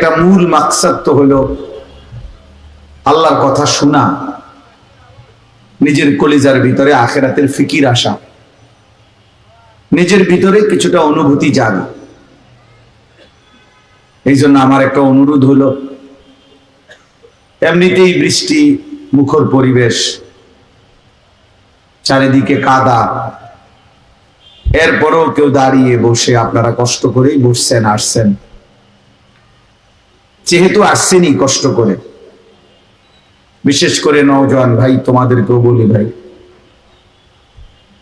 একটা মূল মাকসাদ তো হলো আল্লাহর কথা শোনা, নিজের কলিজার ভিতরে আখেরাতের ফিকির আসা, নিজের ভিতরে কিছুটা অনুভূতি জানা এই জন্য আমার একটা অনুরোধ হলো, এমনিতেই বৃষ্টি, মুখর পরিবেশ, চারিদিকে কাদা, এরপরও কেউ দাঁড়িয়ে বসে আপনারা কষ্ট করেই বসছেন, আসছেন। যেহেতু আসছেনই কষ্ট করে। বিশেষ করে নওজোয়ান ভাই, তোমাদেরকেও বলি ভাই,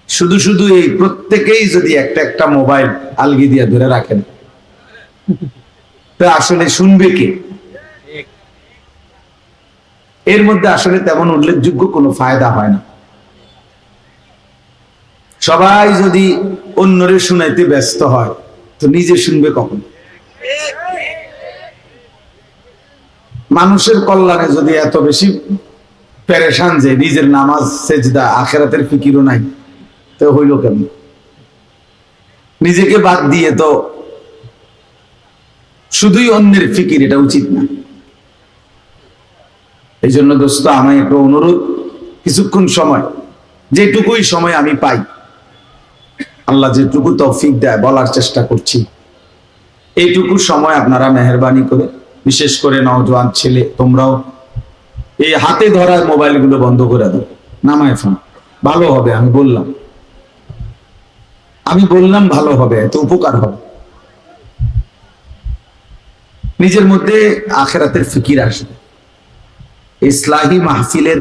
শুধু শুধু এই প্রত্যেকেই যদি একটা একটা মোবাইল আলগি দিয়ে ধরে রাখেন, তা আসলে শুনবে কে? এর মধ্যে আসলে তেমন উল্লেখযোগ্য কোনো ফায়দা হয় না। সবাই যদি অন্যরে শুনাইতে ব্যস্ত হয়, তো নিজে শুনবে কখন? মানুষের কল্যাণে যদি এত বেশি পেরেশান যে নিজের নামাজ, সেজদা, আখেরাতের ফিকিরও নাই, তো হইল কেন নিজেকে বাদ দিয়ে তো শুধুই অন্যের ফিকির, এটা উচিত না। এই জন্য দোস্ত আমায় একটু অনুরোধ, কিছুক্ষণ সময়, যেটুকুই সময় আমি পাই, আল্লাহ যেটুকু তৌফিক দেয় বলার চেষ্টা করছি, এইটুকু সময় আপনারা মেহরবানি করে বিশেষ করে নওজোয়ান ছেলে, তোমরাও এই হাতে ধরা মোবাইলগুলো বন্ধ করে দাও, নামায় ফোন ভালো হবে, আমি বললাম। আমি বললাম ভালো হবে, এত উপকার হবে। নিজের মধ্যে আখেরাতের ফিকির আসবে। ইসলাহী মাহফিলের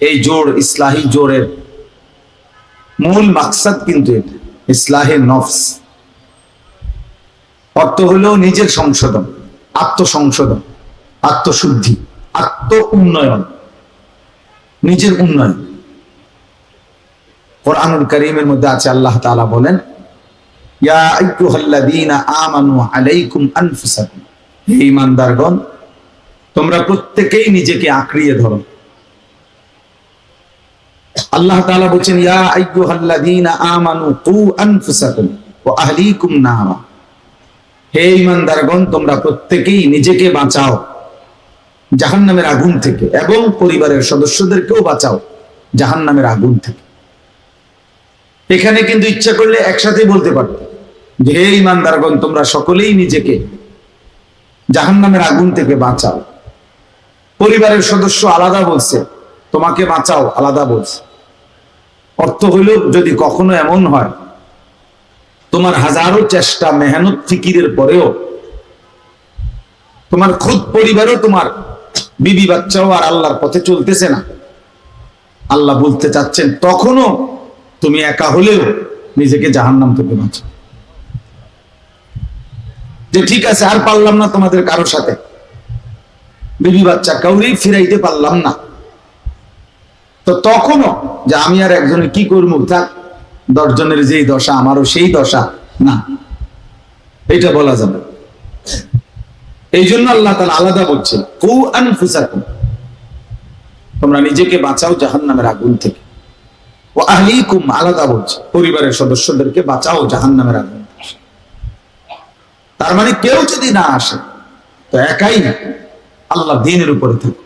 এই জোর, ইসলাহী জোরের মূল মাকসাদ কিন্তু এটা, ইসলাহে নফস। অর্থ হলো নিজের সংশোধন। আত্মসংশোধন, আত্মশুদ্ধি আত্ম উন্নয়ন নিজের উন্নয়ন। কোরআনুল করিমের মধ্যে আছে, আল্লাহ তাআলা বলেন ঈমানদারগণ, তোমরা প্রত্যেকেই নিজেকে আঁকড়িয়ে ধরো। আল্লাহ তাআলা বলেন ইয়া আইয়ুহাল্লাযীনা আমানু কু আনফুসাকুম ওয়া আহলিকুম নারা। হে ঈমানদারগণ তোমরা প্রত্যেকেই নিজেকে বাঁচাও। জাহান্নামের আগুন থেকে এবং পরিবারের সদস্যদেরকেও বাঁচাও জাহান্নামের আগুন থেকে। এখানে কিন্তু ইচ্ছা করলে একসাথে বলতে পারত যে, হে ঈমানদারগণ তোমরা সকলেই নিজেকে জাহান্নামের আগুন থেকে বাঁচাও। পরিবারের সদস্য আলাদা বলছে, তোমাকে বাঁচাও, আলাদা বলছে। অর্থ হইল যদি কখনো এমন হয় তোমার হাজারো চেষ্টা, মেহনত, ফিকিরের পরেও তোমার খুদ পরিবারও তোমার বিবি বাচ্চাও আর আল্লাহর পথে চলতেছে না। আল্লাহ বলতে চাচ্ছেন, তখনও তুমি একা হলেও নিজেকে জাহান্নাম থেকে বাঁচো যে ঠিক আছে, আর পারলাম না তোমাদের কারোর সাথে। বিবি বাচ্চা কাউরেই ফিরাইতে পারলাম না। তো তখনও যে আমি আর একজনে কি করব থাক দশজনের যেই দশা, আমারও সেই দশা। না এটা বলা যাবে এই জন্য আল্লাহ তালা আলাদা বলছে কু আনফুসাকুম। তোমরা নিজেকে বাঁচাও জাহান নামের আগুন থেকে। ও আহলিকুম, আলাদা বলছে, পরিবারের সদস্যদেরকে বাঁচাও জাহান নামের আগুন তার মানে কেউ যদি না আসে, তো একাই আল্লাহ দিনের উপরে থাকে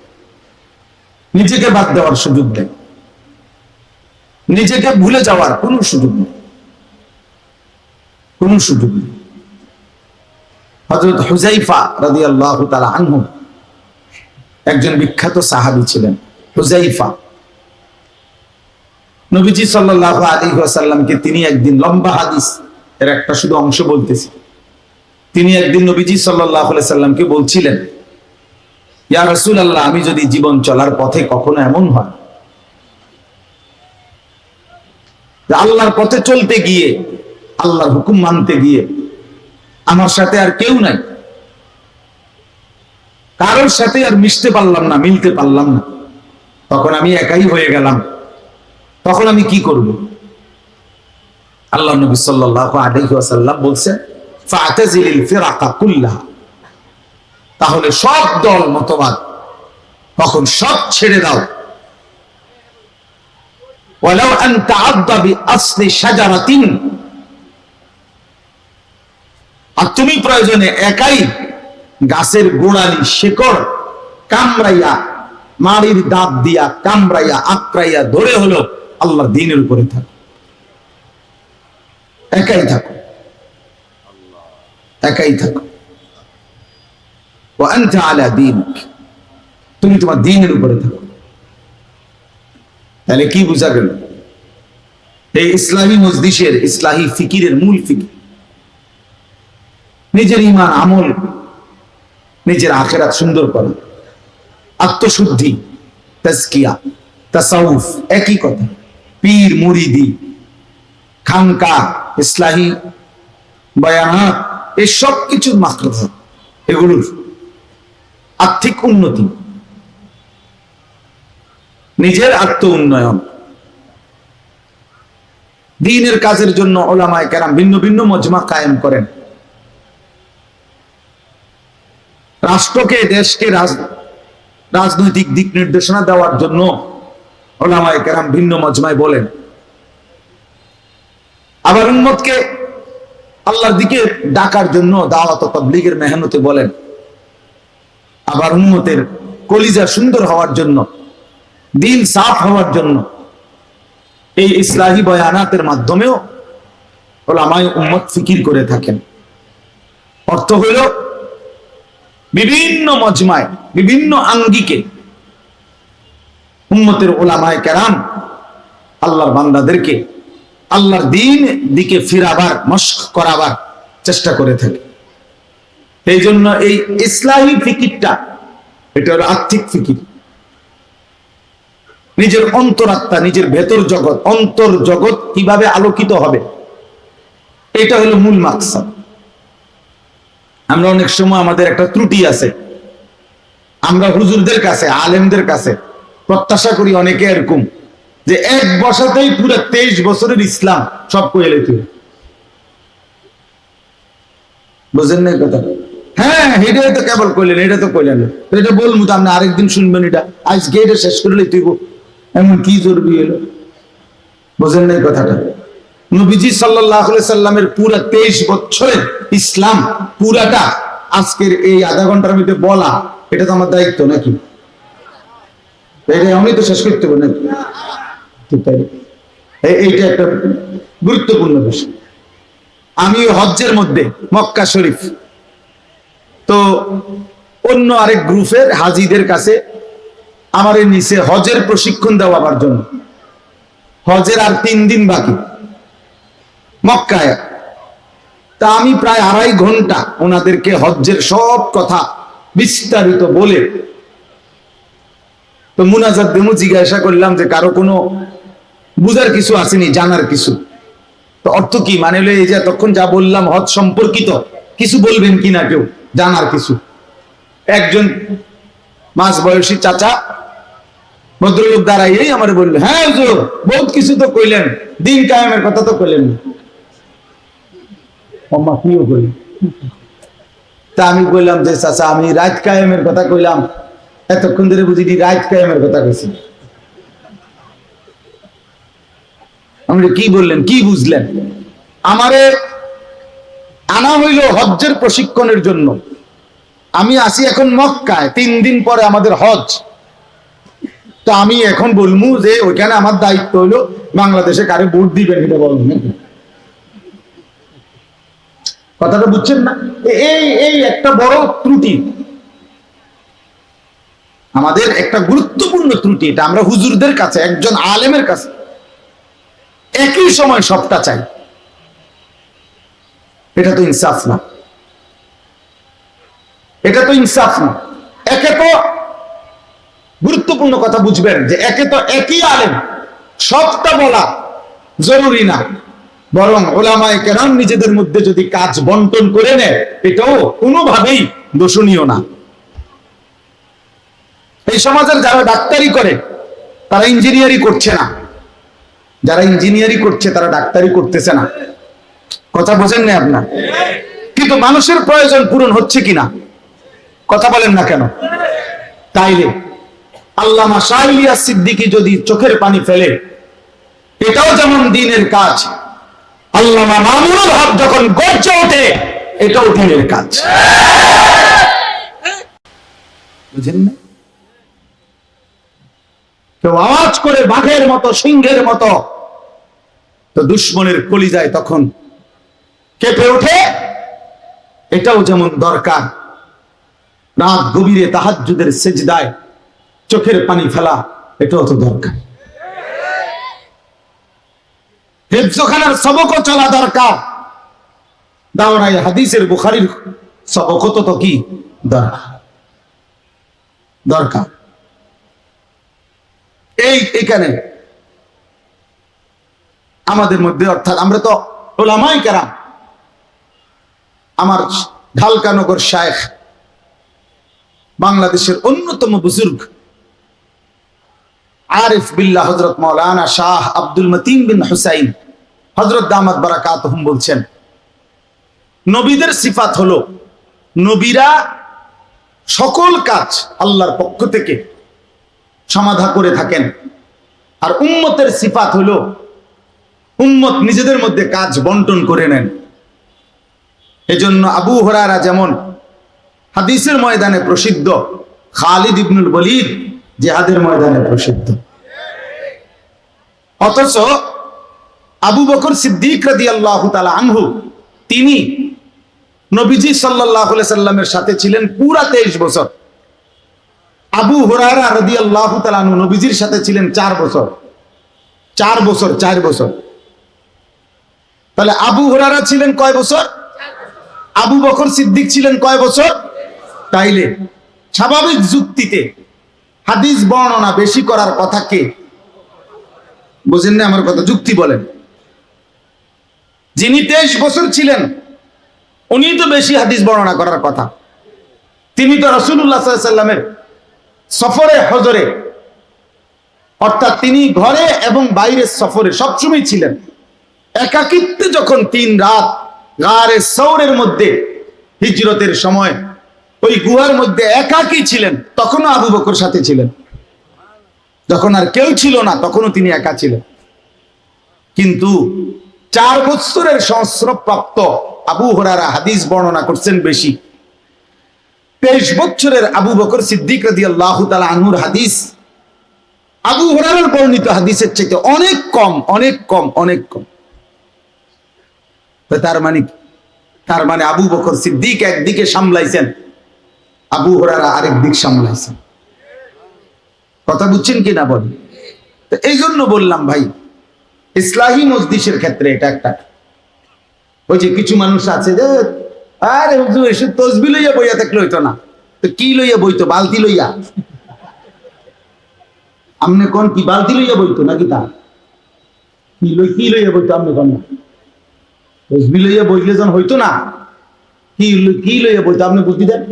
নিজেকে বাদ দেওয়ার সুযোগ দেয়। নিজেকে ভুলে যাওয়ার কোনো সুযোগ নেই। কোন সুযোগ নেই। হজরত হুজাইফা রাদি আল্লাহ আনহু একজন বিখ্যাত সাহাবি ছিলেন হুজাইফা নবীজি সাল্লাহ আলী সাল্লামকে তিনি একদিন লম্বা হাদিস এর একটা শুধু অংশ বলতেছি। তিনি একদিন নবীজি সাল্লাহ সাল্লামকে বলছিলেন, ইয়া রসুল আল্লাহ আমি যদি জীবন চলার পথে কখনো এমন হয় যে আল্লাহর পথে চলতে গিয়ে, আল্লাহর হুকুম মানতে গিয়ে, আমার সাথে আর কেউ নাই। কারোর সাথে আর মিশতে পারলাম না, মিলতে পারলাম না। তখন আমি একাই হয়ে গেলাম। তখন আমি কি করব? আল্লাহ নবী সাল্লাল্লাহু আলাইহি ওয়াসাল্লাম বলছেন তাহলে সব দল, মতবাদ, তখন সব ছেড়ে দাও। ولو أن تعض بأصل شجرة আর তুমি প্রয়োজনে একাই গাছের গোড়ালি শেকড় কামড়াইয়া মাড়ির দাঁত দিয়া কামড়াইয়া আক্রাইয়া ধরে হলো আল্লাহর দিনের উপরে থাকো একাই থাকো একাই থাকো وأنت على دينك তুমি তোমার দিনের উপরে থাকো তাহলে কি বোঝা গেল এই ইসলামী মজলিসের, ইসলাহী ফিকিরের মূল ফিকির। নিজের ইমান আমল, নিজের আখেরাত সুন্দর করা। আত্মশুদ্ধি, তাজকিয়া, তাসাউফ, একই কথা। পীর, মুরিদি, খানকা, ইসলাহী বয়ানাত এই সব কিছুর মাত্রা এগুলোর আর্থিক উন্নতি। নিজের আত্ম উন্নয়ন দিনের কাজের জন্য ওলামায় কেরাম ভিন্ন ভিন্ন মজমা কায়েম করেন। রাষ্ট্রকে, দেশকে রাজনৈতিক দিক নির্দেশনা দেওয়ার জন্য ওলামায় কেরাম ভিন্ন মজমায় বলেন। আবার উন্মতকে আল্লাহর দিকে ডাকার জন্য দাওয়াত তাবলীগের মেহনতে বলেন। আবার উন্মতের কলিজা সুন্দর হওয়ার জন্য দিল সাফ হওয়ার জন্য এই ইসলাহী বয়ানাতের মাধ্যমেও ওলামায় উম্মত ফিকির করে থাকেন। অর্থ হইল বিভিন্ন মজমায়, বিভিন্ন আঙ্গিকে উম্মতের ওলামায় কেরাম আল্লাহর বান্দাদেরকে আল্লাহর দিন দিকে ফিরাবার, মস্ক করাবার চেষ্টা করে থাকে। এই জন্য এই ইসলাহী ফিকিরটা, এটা হলো আর্থিক ফিকির। নিজের অন্তরাত্মা, নিজের ভেতর জগৎ, অন্তর জগৎ কীভাবে আলোকিত হবে? এটা হলো মূল মাকসাদ। আমরা অনেক সময় আমাদের একটা ত্রুটি আছে। আমরা হুজুরদের কাছে, আলেমদের কাছে প্রত্যাশা করি অনেকে এরকম যে এক বসাতেই পুরো তেইশ বছরের ইসলাম সব কয়ে লেতে বুঝেন না কথা? হ্যাঁ এটাই তো কেবল কইলেন এটা তো কইলেন। এটা বলব তো আপনি আরেকদিন শুনবেন এটা। আজকে এটা শেষ করে লইতেইব এমন কি জরুরি এলো বোঝেন না কথাটা। নবীজি সাল্লাহ সাল্লামের পুরা তেইশ বছরের ইসলাম, পুরাটা আজকের এই আধা ঘণ্টার মধ্যে বলা, এটা তো আমার দায়িত্ব নাকি? এটা আমি তো শেষ করতে পারি নাকি? এইটা একটা গুরুত্বপূর্ণ বিষয়। আমি হজ্জের মধ্যে, মক্কা শরীফ। তো অন্য আরেক গ্রুপের হাজিদের কাছে আমার এই নিচে হজের প্রশিক্ষণ দেওয়াবার জন্য। হজের আর তিন দিন বাকি। মক্কায়। তা আমি প্রায় আড়াই ঘণ্টা ওনাদেরকে হজ্জের সব কথা বিস্তারিত বলে তো মুনাজাত দেমু জিজ্ঞাসা করলাম যে কারও কোনো বুঝার কিছু আসেনি, জানার কিছু। তো অর্থ কি? মানে হলো এই যে তখন যা বললাম হজ সম্পর্কিত, কিছু বলবেন কিনা কেউ? জানার কিছু। একজন মাঝ বয়সী চাচা ভদ্রলোক দাঁড়াইয়েই আমার বলল হ্যাঁ হুজুর, বহুত কিছু তো কইলেন, দিন কায়েমের কথা তো কইলেন না। অম্মা কিও কইলেন? তা আমি কইলাম যে, চাচা, আমি রাত কায়েমের কথা কইলাম। এতক্ষণ ধরে বুঝিনি রাত কায়েমের কথা কইছি। আপনি কি বললেন, কি বুঝলেন? আমারে আনা হইল হজ্জের প্রশিক্ষণের জন্য। আমি আসি এখন মক্কায়, তিন দিন পরে আমাদের হজ তো আমি এখন বলব যে ওইখানে আমার দায়িত্ব হইল বাংলাদেশে কারে ভোট দিবেন এটা বলুন কথাটা বুঝছেন না? এই এই একটা বড় ত্রুটি। আমাদের একটা গুরুত্বপূর্ণ ত্রুটি এটা, আমরা হুজুরদের কাছে, একজন আলেমের কাছে একই সময় সবটা চাই। এটা তো ইনসাফ না। এটা তো ইনসাফ না। একে তো গুরুত্বপূর্ণ কথা বুঝবেন যে একে তো একই আলেম, সবটা বলা জরুরি না। বরং ওলামায় কেরাম নিজেদের মধ্যে যদি কাজ বন্টন করে নেয়, এটাও কোনোভাবেই দোষণীয় না। এই সমাজের যারা ডাক্তারি করে, তারা ইঞ্জিনিয়ারি করছে না। যারা ইঞ্জিনিয়ারি করছে, তারা ডাক্তারি করতেছে না। কথা বোঝেন না আপনার? কিন্তু মানুষের প্রয়োজন পূরণ হচ্ছে কিনা? কথা বলেন না কেন? তাইলে আল্লামা শাহলিয়া সিদ্দিকী যদি চোখের পানি ফেলে, এটাও যেমন দিনের কাজ, আল্লামা মামুনুল হক যখন গর্জে ওঠে, এটাও দিনের কাজ। বুঝেন না? কেউ আওয়াজ করে বাঘের মতো, সিংহের মতো, তো দুশ্মনের কলিজায় তখন কেঁপে ওঠে, এটাও যেমন দরকার। রাত গভীরে তাহাজ্জুদের সেজদায় চোখের পানি ফেলা এটাও তো দরকার। হেফজখানার সবকও চলা দরকার। দাওরাই হাদিসের বুখারির সবকও তো তো কি? দরকার। দরকার। এই এখানে আমাদের মধ্যে, অর্থাৎ আমরা তো ওলামাই কেরাম। আমার ঢালকানগর শায়েখ, বাংলাদেশের অন্যতম বুজুর্গ। আরিফ বিল্লাহ হজরত মৌলানা শাহ আব্দুল মতিন বিন হুসাইন হজরত দামাত বারাকাত বলছেন, নবীদের সিফাত হলো, নবীরা সকল কাজ আল্লাহর পক্ষ থেকে সমাধা করে থাকেন। আর উম্মতের সিফাত হলো, উম্মত নিজেদের মধ্যে কাজ বন্টন করে নেন। এজন্য আবু হরারা যেমন হাদিসের ময়দানে প্রসিদ্ধ খালিদ ইবনুল বলিদ জেহাদের ময়দানে প্রসিদ্ধ। অথচ আবু বকর সিদ্দিক রাদি আল্লাহ আনহু, তিনি নবীজি সাল্লাহ সাল্লামের সাথে ছিলেন পুরা তেইশ বছর। আবু হরারা রদি আল্লাহ তালানু নবীজির সাথে ছিলেন চার বছর। চার বছর চার বছর। তাহলে আবু হরারা ছিলেন কয় বছর? আবু বকর সিদ্দিক ছিলেন কয় বছর? তাইলে স্বাভাবিক যুক্তিতে হাদিস বর্ণনা বেশি করার কথা কে? বুঝেন না আমার কথা, যুক্তি বলেন। যিনি তেইশ বছর ছিলেন উনি তো বেশি হাদিস বর্ণনা করার কথা। তিনি তো রসুল্লাহ সাল্লামের সফরে, হজরে। অর্থাৎ তিনি ঘরে এবং বাইরের সফরে সবসময় ছিলেন। একাকিত্বে যখন তিন রাত গারে সৌরের মধ্যে হিজরতের সময় ওই গুহার মধ্যে একাকি ছিলেন? তখনও আবু বকর সাথে ছিলেন। যখন আর কেউ ছিল না, তখনও তিনি একা ছিলেন। কিন্তু চার বৎসরের সংস্রবপ্রাপ্ত আবু হরারা হাদিস বর্ণনা করছেন বেশি। তেইশ বছরের আবু বকর সিদ্দিক রাদি আল্লাহ আনহুর হাদিস আবু হরারার বর্ণিত হাদিসের চাইতে অনেক কম অনেক কম অনেক কম। তার মানে তার মানে আবু বকর সিদ্দিক একদিকে সামলাইছেন আবু হরারা আরেক দিক সামলাইছেন কথা বুঝছেন কি না বলেন তো এই জন্য বললাম ভাই, ইসলাহী মজদিসের ক্ষেত্রে এটা একটা। ওই যে কিছু মানুষ আছে যে, আরে এসে তসবি লইয়া বইয়া থাকলে হইতো না। তো কি লইয়া বইতো? বালতি লইয়া? আমনে কোন কি, বালতি লইয়া বইতো নাকি তা? কি লই কি লইয়া বইতো আমনে কোন? তসবি লইয়া বইলে যখন হইতো না। কি কি লইয়া বইতো? আপনি বুদ্ধি দেন?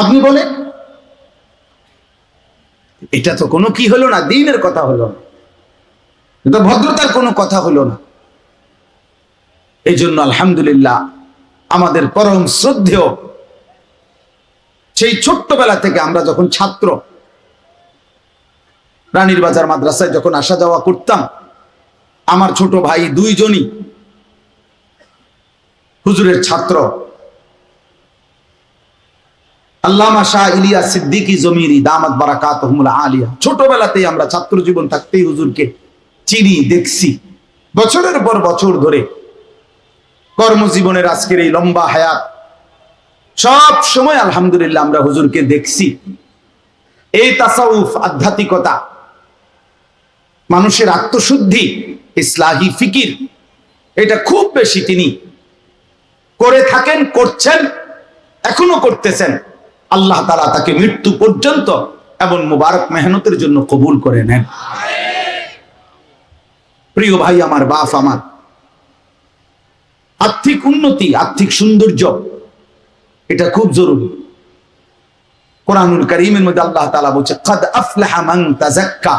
আপনি বলেন। এটা তো কোনো কি হলো না, দিনের কথা হলো না। এটা ভদ্রতার কোনো কথা হলো না। এই জন্য আলহামদুলিল্লাহ, আমাদের পরম শ্রদ্ধেয়, সেই ছোট্টবেলা থেকে আমরা যখন ছাত্র, রানীর বাজার মাদ্রাসায় যখন আসা যাওয়া করতাম, আমার ছোট ভাই দুইজনই হুজুরের ছাত্র আল্লামা শাহ ইলিয়া সিদ্দিকি জমিরি দামাত বারাকাত আলিয়া। ছোটবেলাতেই আমরা ছাত্র জীবন থাকতেই হুজুরকে চিনি, দেখছি। বছরের পর বছর ধরে কর্মজীবনের আজকের এই লম্বা হায়াত, সব সময় আলহামদুলিল্লাহ আমরা হুজুরকে দেখছি। এই তাসাউফ, আধ্যাত্মিকতা, মানুষের আত্মশুদ্ধি, ইসলাহি ফিকির, এটা খুব বেশি তিনি করে থাকেন, করছেন, এখনও করতেছেন। আল্লাহ তালা তাকে মৃত্যু পর্যন্ত এবং মুবারক মেহনতের জন্য কবুল করে নেন। প্রিয় ভাই, আমার বাপ, আমার আর্থিক উন্নতি, আর্থিক সৌন্দর্য, এটা খুব জরুরি। কোরআনুল করিমের মধ্যে আল্লাহ তালা বলছে, কদ আফলাহা মান তাজাক্কা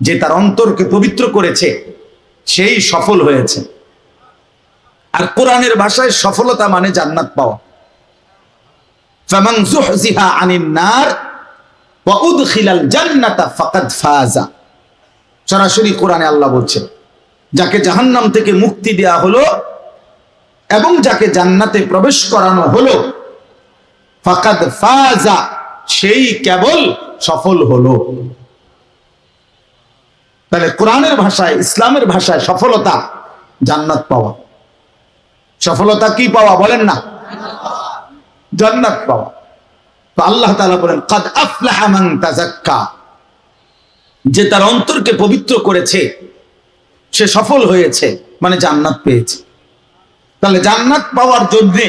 যে তার অন্তরকে পবিত্র করেছে, সেই সফল হয়েছে। আর কোরআনের ভাষায় সফলতা মানে জান্নাত পাওয়া। ফামান যুহজিহা আনিন নার, ওয়া উদখিলাল জান্নাতা ফাকাদ সরাসরি কোরআনে আল্লাহ বলছেন, যাকে জাহান্নাম থেকে মুক্তি দেয়া হলো এবং যাকে জান্নাতে প্রবেশ করানো হলো, ফাকাদ ফাজা, সেই কেবল সফল হলো। তাহলে কোরআনের ভাষায়, ইসলামের ভাষায় সফলতা জান্নাত পাওয়া। সফলতা কি পাওয়া বলেন না? জান্নাত পাওয়া তো আল্লাহ তাআলা বলেন, কাদ আফলাহা মান তাযাক্কা। যে তার অন্তরকে পবিত্র করেছে, সে সফল হয়েছে মানে জান্নাত পেয়েছে। তাহলে জান্নাত পাওয়ার জন্যে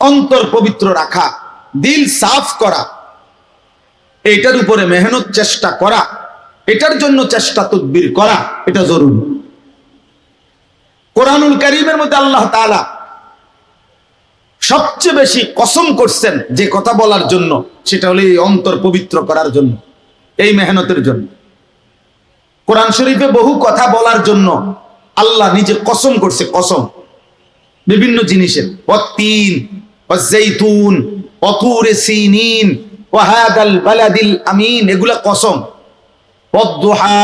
অন্তর পবিত্র রাখা, দিল সাফ করা এটার উপরে মেহনত চেষ্টা করা, এটার জন্য চেষ্টা তদবির করা, এটা জরুরি। কোরআনুল করিমের মধ্যে আল্লাহ তাআলা সবচেয়ে বেশি কসম করছেন যে কথা বলার জন্য, সেটা হলো এই অন্তর পবিত্র করার জন্য, এই মেহনতের জন্য। কোরআন শরীফে বহু কথা বলার জন্য আল্লাহ নিজে কসম করছে, কসম। বিভিন্ন জিনিসের অতিন অজৈতুন অতুরে সিনিন, ওয়াহাদাল বালাদিল আমিন, এগুলা কসম। ওয়াদ্দুহা,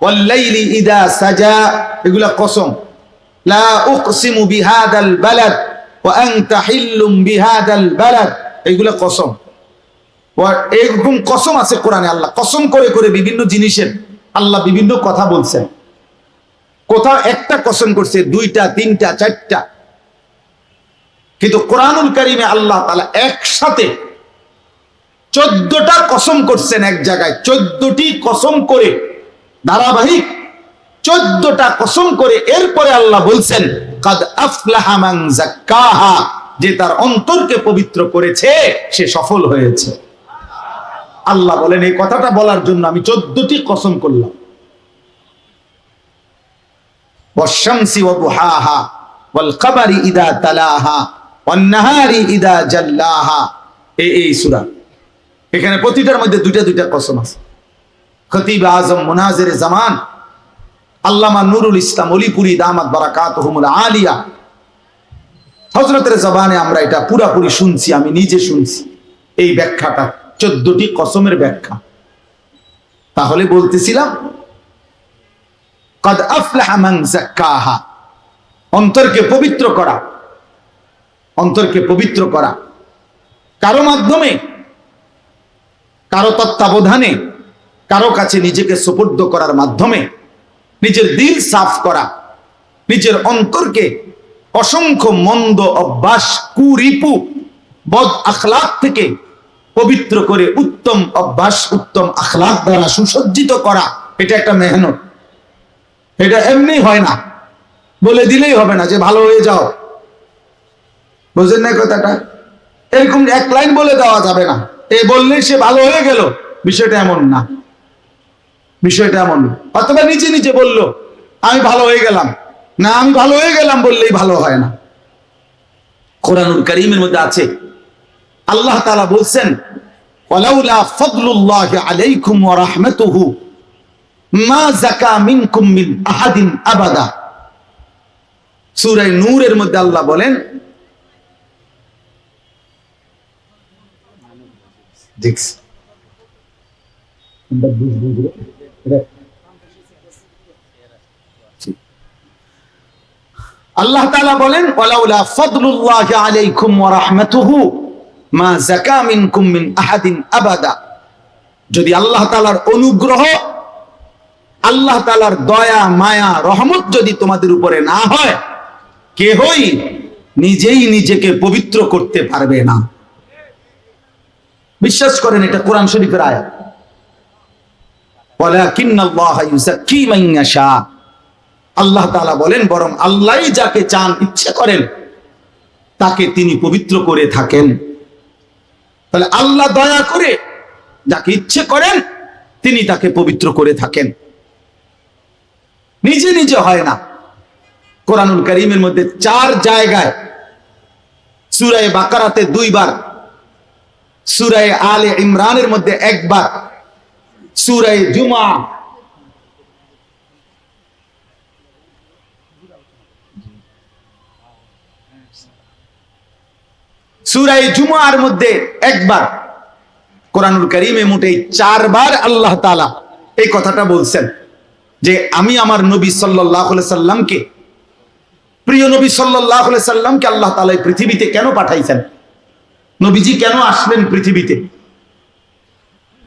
ওয়াল্লাইলি ইদা সাজা, এগুলা কসম। লা উকসিমু বিহাদাল বালাদ এগুলা কসম। এরকম কসম আছে কোরআনে আল্লাহ। কসম করে করে বিভিন্ন জিনিসের আল্লাহ বিভিন্ন কথা বলছেন। কোথাও একটা কসম করছে, দুইটা, তিনটা, চারটা। কিন্তু কোরআনুল কারিমে আল্লাহ তাআলা একসাথে চোদ্দটা কসম করছেন এক জায়গায়। চোদ্দটি কসম করে ধারাবাহিক চোদ্দটা কসম করে এরপরে আল্লাহ বলছেন কাদ আফলাহা মান যাক্কাহা যে তার অন্তরকে পবিত্র করেছে সে সফল হয়েছে আল্লাহ বলেন এই কথাটা বলার জন্য আমি চোদ্দটি কসম করলাম والشمس وضحاها والقمر إذا تلاها والنهار إذا جلاها এই এই সূরা এখানে প্রতিটার মধ্যে দুইটা দুইটা কসম আছে খতিব আজম মুনাজির জামান আল্লামা নুরুল ইসলাম অলিপুরি দামাত বারাকাতুহুমুল আলিয়া। হজরতের জবানে আমরা এটা পুরাপুরি শুনছি, আমি নিজে শুনছি। এই ব্যাখ্যাটা, চোদ্দটি কসমের ব্যাখ্যা। তাহলে বলতেছিলাম, কদ আফলাহা অন্তরকে পবিত্র করা। অন্তরকে পবিত্র করা। কারও মাধ্যমে, কারও তত্ত্বাবধানে, কারও কাছে নিজেকে সুপর্দ করার মাধ্যমে নিজের দিল সাফ করা, নিজের অন্তরকে অসংখ্য মন্দ অভ্যাস, কুরিপু, বদ আখলাক থেকে পবিত্র করে উত্তম অভ্যাস, উত্তম আখলাক দ্বারা সুসজ্জিত করা, এটা একটা মেহনত। এটা এমনি হয় না। বলে দিলেই হবে না যে ভালো হয়ে যাও। বুঝলেন না কথাটা? এরকম এক লাইন বলে দেওয়া যাবে না। এ বললেই সে ভালো হয়ে গেল। বিষয়টা এমন না। বিষয়টা এমন। অথবা নিচে নিচে বলল, আমি ভালো হয়ে গেলাম। না, আমি ভালো হয়ে গেলাম বললেই ভালো হয় না। কোরআনুল করিমের মধ্যে আছে। আল্লাহ তাআলা বলছেন নূরের মধ্যে আল্লাহ বলেন, দেখছি। আল্লাহ তাআলা বলেন যদি আল্লাহ অনুগ্রহ, আল্লাহ দয়া, মায়া, রহমত যদি তোমাদের উপরে না হয়, কেহই নিজেই নিজেকে পবিত্র করতে পারবে না। বিশ্বাস করেন, এটা কোরআন শরীফের আয়াত। আল্লাহ বলেন, বরং আল্লাহই যাকে চান, ইচ্ছে করেন, তাকে তিনি পবিত্র করে থাকেন। তাহলে আল্লাহ দয়া করে যাকে ইচ্ছে করেন, তিনি তাকে পবিত্র করে থাকেন। নিজে নিজে হয় না। কোরআনুল করিমের মধ্যে চার জায়গায় সুরায় বাকারাতে দুইবার সুরায় আলে ইমরানের মধ্যে একবার সুরায় জুমা। সুরাই জুমার মধ্যে একবার কোরআনুল করিমে মোটে চারবার আল্লাহ তালা এই কথাটা বলছেন যে আমি আমার নবী সাল্লাহ সাল্লামকে, প্রিয় নবী সাল্লাহ সাল্লামকে আল্লাহ তালা পৃথিবীতে কেন পাঠাইছেন? নবীজি কেন আসলেন পৃথিবীতে?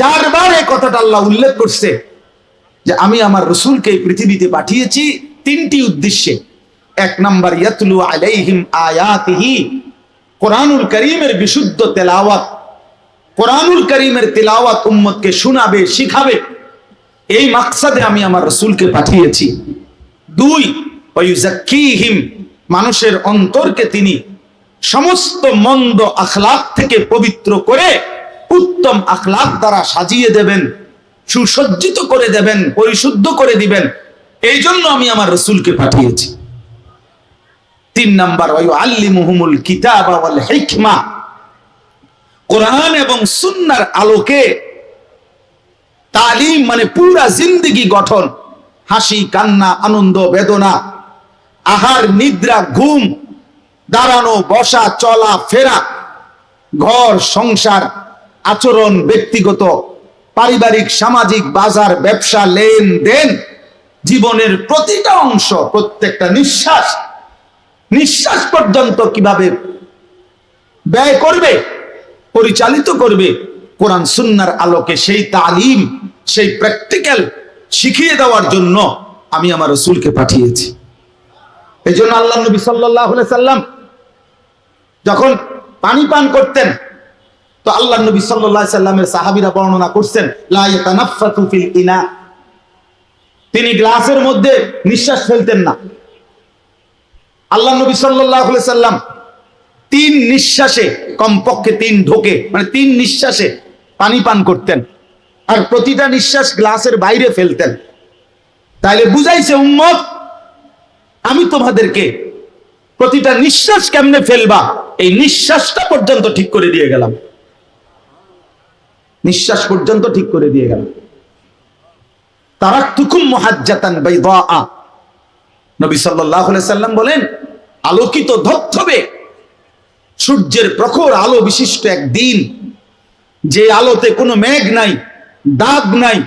চারবার এই কথাটা আল্লাহ উল্লেখ করছে যে আমি আমার রসুলকে পৃথিবীতে পাঠিয়েছি তিনটি উদ্দেশ্যে। এক নাম্বার, ইয়াতলু আলাইহিম আয়াতিহি। কোরআনুল করিমের বিশুদ্ধ তেলাওয়াত। কোরআনুল করিমের তেলাওয়াত উম্মতকে শোনাবে, শিখাবে। এই মাকসাদে আমি আমার রসুলকে পাঠিয়েছি। দুই ওয়ুজাক্কিহিম মানুষের অন্তরকে তিনি সমস্ত মন্দ আখলাক থেকে পবিত্র করে উত্তম আখলাক দ্বারা সাজিয়ে দেবেন, সুসজ্জিত করে দেবেন, পরিশুদ্ধ করে দিবেন। এই জন্য আমি আমার রসুলকে পাঠিয়েছি। তিন নাম্বার আল্লিমুহুমুল কিতাব হিকমা। কোরআন এবং সুন্নার আলোকে তালিম মানে পুরা জিন্দিগি গঠন। হাসি, কান্না, আনন্দ, বেদনা, আহার, নিদ্রা, ঘুম, দাঁড়ানো, বসা, চলা, ফেরা, ঘর, সংসার আচরণ, ব্যক্তিগত, পারিবারিক, সামাজিক, বাজার, ব্যবসা, লেনদেন, জীবনের প্রতিটা অংশ, প্রত্যেকটা নিঃশ্বাস নিঃশ্বাস পর্যন্ত কীভাবে ব্যয় করবে, পরিচালিত করবে, কোরআন সুন্নার আলোকে সেই তালিম, সেই প্র্যাকটিক্যাল শিখিয়ে দেওয়ার জন্য আমি আমার রসুলকে পাঠিয়েছি। এই জন্য আল্লাহ নবী সাল্লাহ সাল্লাম যখন পানি পান করতেন তো আল্লাহ নবী সাল্লাহ সাল্লামের সাহাবিরা বর্ণনা করছেন ফিল ইনা তিনি গ্লাসের মধ্যে নিঃশ্বাস ফেলতেন না। আল্লাহ নবী সাল্লাহ সাল্লাম তিন নিঃশ্বাসে, কমপক্ষে তিন ঢোকে মানে তিন নিঃশ্বাসে পানি পান করতেন আর প্রতিটা নিঃশ্বাস গ্লাসের বাইরে ফেলতেন। তাইলে বুঝাইছে, উম্মত, আমি তোমাদেরকে প্রতিটা নিঃশ্বাস কেমনে ফেলবা? এই নিঃশ্বাসটা পর্যন্ত ঠিক করে দিয়ে গেলাম। নিঃশ্বাস পর্যন্ত ঠিক করে দিয়ে গেলাম তারাক্তুকুম মুহাজ্জাতান বাইদা নবী আলাইহি সাল্লাম বলেন, আলোকিত ধবধবে সূর্যের প্রখর আলো বিশিষ্ট এক দিন যে আলোতে কোনো মেঘ নাই, দাগ নাই,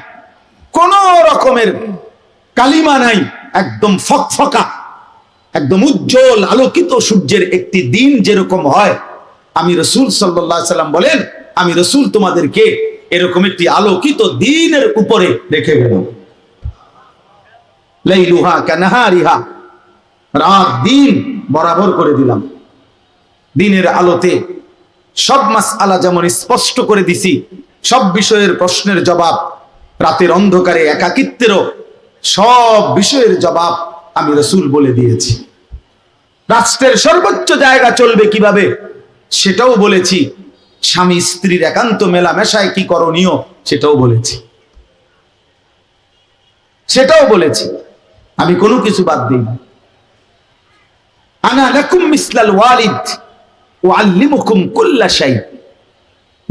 কোন রকমের কালিমা নাই, একদম ফকফকা, একদম উজ্জ্বল আলোকিত সূর্যের একটি দিন যেরকম হয়। আমি রসুল সাল্লাহ সাল্লাম বলেন আমি রসুল তোমাদেরকে এরকম একটি আলোকিত দিনের উপরে রেখে গেল লাইলুহা রাত, দিন বরাবর করে দিলাম। দিনের আলোতে সব মাস আলা যেমন স্পষ্ট করে দিছি, সব বিষয়ের প্রশ্নের জবাব, রাতের অন্ধকারে একাকিত্বেরও সব বিষয়ের জবাব আমি রসুল বলে দিয়েছি। রাষ্ট্রের সর্বোচ্চ জায়গা চলবে কীভাবে সেটাও বলেছি। স্বামী স্ত্রীর একান্ত মেলামেশায় কি করণীয়? সেটাও বলেছি। সেটাও বলেছি। আমি কোনো কিছু বাদ দিই আনা লাকুম মিসলাল ওয়ালিদ ওয়াল্লিমুকুম কুল্লা শাই।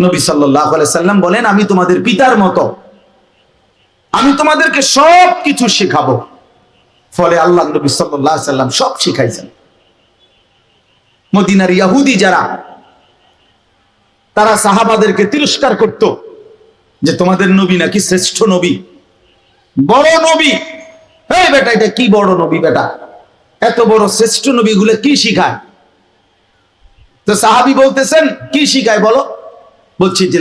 নবী আলাইহি সাল্লাম বলেন, আমি তোমাদের পিতার মতো। আমি তোমাদেরকে সব কিছু শেখাবো। ফলে আল্লাহ নবী আলাইহি সাল্লাম সব শিখাইছেন। মদিনার ইয়াহুদি যারা তারা সাহাবাদেরকে তিরস্কার করত যে তোমাদের নবী নাকি শ্রেষ্ঠ নবী। বড় নবী। এই বেটা, এটা কি বড় নবী বেটা? এত বড় শ্রেষ্ঠ নবী গুলো কি শিখায়? তো সাহাবি বলতেছেন, কি শিখায় বলো? বলছি যে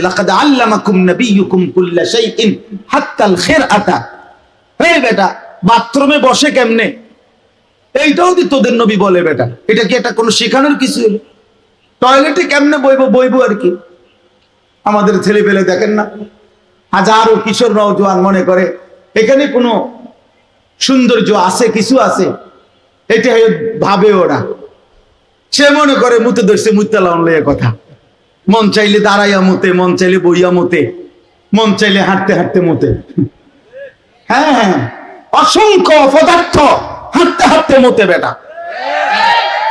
বেটা, বাথরুমে বসে কেমনে? এইটাও দি তোদের নবী বলে বেটা। এটা কি এটা কোনো শেখানোর কিছু হলো? টয়লেটে কেমনে বইবো বইবো আর কি? আমাদের ছেলে পেলে দেখেন না। হাজারো কিশোর নওজোয়ান মনে করে, এখানে কোনো সৌন্দর্য আছে, কিছু আছে? এটা ভাবে ওরা। সে মনে করে, মুতে ধরছে লইয়া কথা। মন চাইলে দাঁড়াইয়া মতে, মন চাইলে বইয়া মতে, মন চাইলে হাঁটতে হাঁটতে মতে। হ্যাঁ হ্যাঁ অসংখ্য পদার্থ হাঁটতে হাঁটতে মতে বেটা।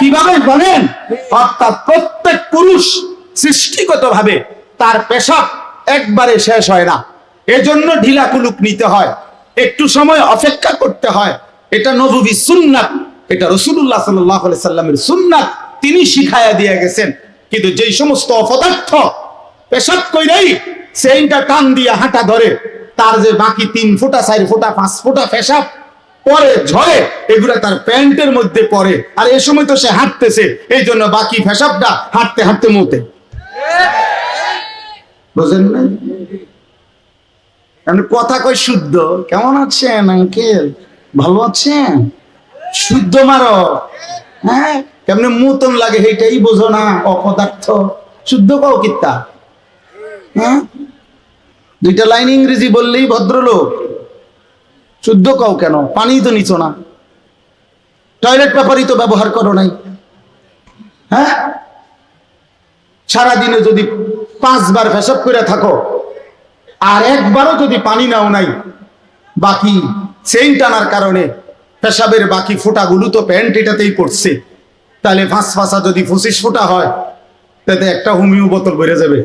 কীভাবে বলেন? অর্থাৎ প্রত্যেক পুরুষ সৃষ্টিগত ভাবে তার পেশাব একবারে শেষ হয় না। এজন্য ঢিলা কুলুক নিতে হয়। একটু সময় অপেক্ষা করতে হয়। এটা নবী সুন্নাত, এটা রসুল্লাহ সাল্লাহ সাল্লামের সুন্নাত। তিনি শিখাইয়া দিয়ে গেছেন। কিন্তু যেই সমস্ত অপদার্থ পেশাব কইরাই, সেইটা টান দিয়ে হাঁটা ধরে। তার যে বাকি তিন ফুটা, চার ফুটা, পাঁচ ফুটা পেশাব পরে ঝরে এগুলা তার প্যান্টের মধ্যে পরে। আর এ সময় তো সে হাঁটতেছে, এই জন্য বাকি পেশাবটা হাঁটতে হাঁটতে মুতে বুঝেন না আপনি কথা কয় শুদ্ধ, কেমন আছেন, আঙ্কেল? ভালো আছেন? শুদ্ধ মারো। হ্যাঁ কেমনে মতন লাগে সেইটাই বোঝো না, অপদার্থ। শুদ্ধ কও কিত্তা? হ্যাঁ? দুইটা লাইন ইংরেজি বললেই ভদ্রলোক। শুদ্ধ কও কেন? পানি তো নিছো না। টয়লেট পেপারই তো ব্যবহার করো নাই। হ্যাঁ? সারাদিনে যদি পাঁচবার পেশাব করে থাকো, আর একবারও যদি পানি নাও নাই, বাকি চেইন টানার কারণে পেশাবের বাকি ফোঁটাগুলো তো প্যান্ট এটাতেই পড়ছে। তাহলে ফাঁস ফাঁসা যদি পঁচিশ ফোঁটা হয়, তাতে একটা হুমিও বোতল বেড়ে যাবে।